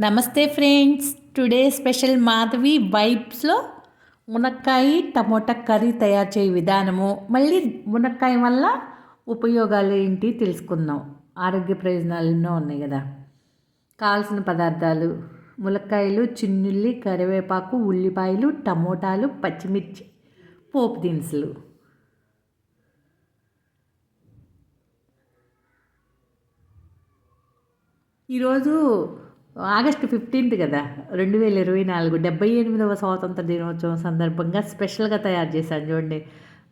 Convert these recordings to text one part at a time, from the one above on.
నమస్తే friends. Today special Madhavi వైబ్స్లో మునక్కాయ టమోటా కర్రీ తయారు చేయ విధానము. మళ్ళీ మునక్కాయ వల్ల ఉపయోగాలు ఏంటి తెలుసుకుందాం. ఆరోగ్య ప్రయోజనాలు ఎన్నో ఉన్నాయి కదా. కావాల్సిన పదార్థాలు ములక్కాయలు చిన్నుల్లి కరివేపాకు ఉల్లిపాయలు టమోటాలు పచ్చిమిర్చి పోపు దినుసులు. ఈరోజు ఆగస్టు ఫిఫ్టీన్త్ కదా రెండు వేల ఇరవై నాలుగు డెబ్బై ఎనిమిదవ స్వాతంత్ర దినోత్సవం సందర్భంగా స్పెషల్గా తయారు చేశాను చూడండి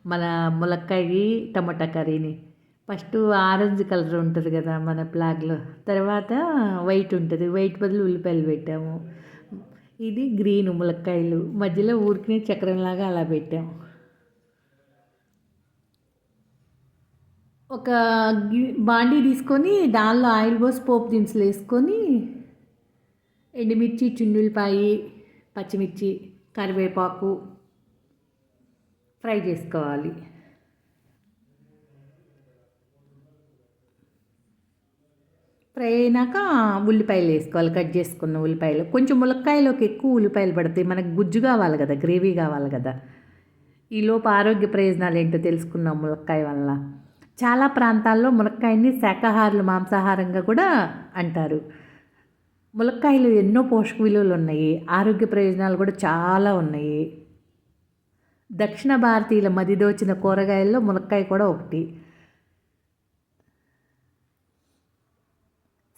మన ములక్కాయి టమాటా కర్రీని. ఫస్ట్ ఆరెంజ్ కలర్ ఉంటుంది కదా మన ప్లాగ్లో తర్వాత వైట్ ఉంటుంది వైట్ బదులు ఉల్లిపాయలు పెట్టాము. ఇది గ్రీన్ ములక్కాయలు మధ్యలో ఊరికి చక్రంలాగా అలా పెట్టాము. ఒక బాండీ తీసుకొని దానిలో ఆయిల్ పోసి పోపు దినుసులు వేసుకొని ఎండుమిర్చి చున్నులపాయి పచ్చిమిర్చి కరివేపాకు ఫ్రై చేసుకోవాలి. ఫ్రై అయినాక ఉల్లిపాయలు వేసుకోవాలి కట్ చేసుకున్న ఉల్లిపాయలు. కొంచెం ములక్కాయలోకి ఎక్కువ ఉల్లిపాయలు పడతాయి. మనకు గుజ్జు కావాలి కదా గ్రేవీ కావాలి కదా. ఈలోపు ఆరోగ్య ప్రయోజనాలు ఏంటో తెలుసుకున్నాం ములక్కాయ వల్ల. చాలా ప్రాంతాల్లో మునక్కాయని శాకాహారులు మాంసాహారంగా కూడా అంటారు. ములక్కాయలు ఎన్నో పోషక విలువలు ఉన్నాయి. ఆరోగ్య ప్రయోజనాలు కూడా చాలా ఉన్నాయి. దక్షిణ భారతీయుల మదిదోచిన కూరగాయల్లో ములక్కాయ కూడా ఒకటి.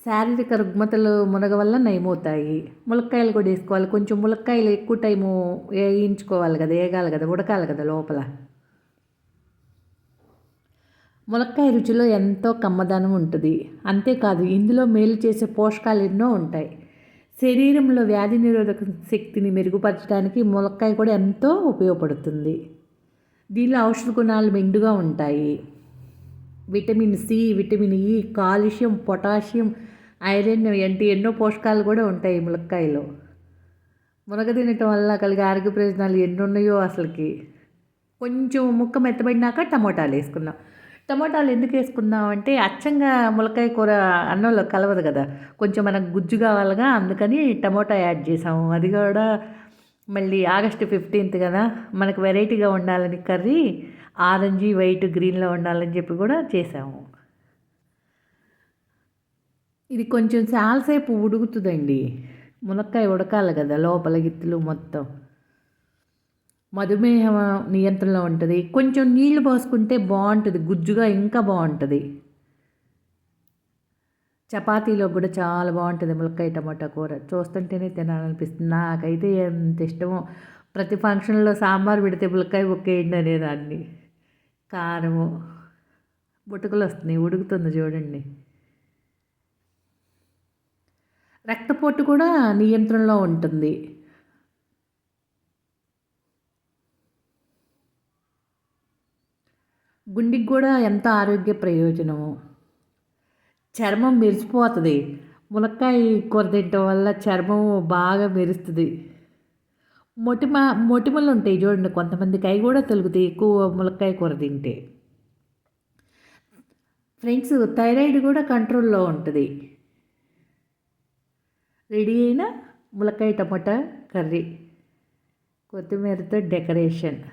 శారీరక రుగ్మతలు మునగ వల్ల నయమవుతాయి. ములక్కాయలు కూడా వేసుకోవాలి. కొంచెం ములక్కాయలు ఎక్కువ టైము వేయించుకోవాలి కదా వేగాలి కదా ఉడకాలి కదా లోపల. ములక్కాయ రుచిలో ఎంతో కమ్మదనం ఉంటుంది. అంతేకాదు ఇందులో మేలు చేసే పోషకాలు ఎన్నో ఉంటాయి. శరీరంలో వ్యాధి నిరోధక శక్తిని మెరుగుపరచడానికి ములక్కాయ కూడా ఎంతో ఉపయోగపడుతుంది. దీనిలో ఔషధ గుణాలు మెండుగా ఉంటాయి. Vitamin C vitamin E calcium potassium iron వంటి ఎన్నో పోషకాలు కూడా ఉంటాయి ములక్కాయలో. మునగ తినటం వల్ల కలిగే ఆరోగ్య ప్రయోజనాలు ఎన్ని ఉన్నాయో అసలుకి? కొంచెం ముక్క మెత్తబడినాక టమోటాలు వేసుకున్నాం టమాటాలు ఎందుకు వేసుకుందాం అంటే అచ్చంగా ములకాయ కూర అన్నంలో కలవదు కదా. కొంచెం మనకు గుజ్జు కావాలిగా అందుకని టమోటా యాడ్ చేసాము అది కూడా మళ్ళీ ఆగస్టు ఫిఫ్టీన్త్ కదా. మనకు వెరైటీగా ఉండాలని కర్రీ ఆరెంజ్ వైట్ గ్రీన్లో ఉండాలని చెప్పి కూడా చేసాము ఇది కొంచెం చాలాసేపు ఉడుకుతుందండి. మునక్కాయ ఉడకాలి కదా లోపల గిత్తులు మొత్తం. మధుమేహం నియంత్రణలో ఉంటుంది. కొంచెం నీళ్ళు పోసుకుంటే బాగుంటుంది. గుజ్జుగా ఇంకా బాగుంటుంది. చపాతీలో కూడా చాలా బాగుంటుంది ములక్కాయ టమాటా కూర. చూస్తుంటేనే తినాలనిపిస్తుంది. నాకైతే ఎంత ఇష్టమో ప్రతి ఫంక్షన్లో సాంబార్ పెడితే ములక్కాయ ఒక్కేయండి అనేదాన్ని. కారము. బుటకలు వస్తున్నాయి. ఉడుకుతుంది చూడండి. రక్తపోటు కూడా నియంత్రణలో ఉంటుంది. గుండెకి కూడా ఎంత ఆరోగ్య ప్రయోజనము. చర్మం మెరిసిపోతుంది. మునక్కాయ కూర తినటం వల్ల చర్మం బాగా మెరుస్తుంది. మొటిమ మొటిమలు ఉంటాయి చూడండి కొంతమందికి అవి కూడా తొలుగుతాయి ఎక్కువ ములక్కాయ కూర తింటే. ఫ్రెండ్స్ థైరాయిడ్ కూడా కంట్రోల్లో ఉంటుంది. రెడీ అయిన ములక్కాయ టమాటా కర్రీ కొత్తిమీరతో డెకరేషన్.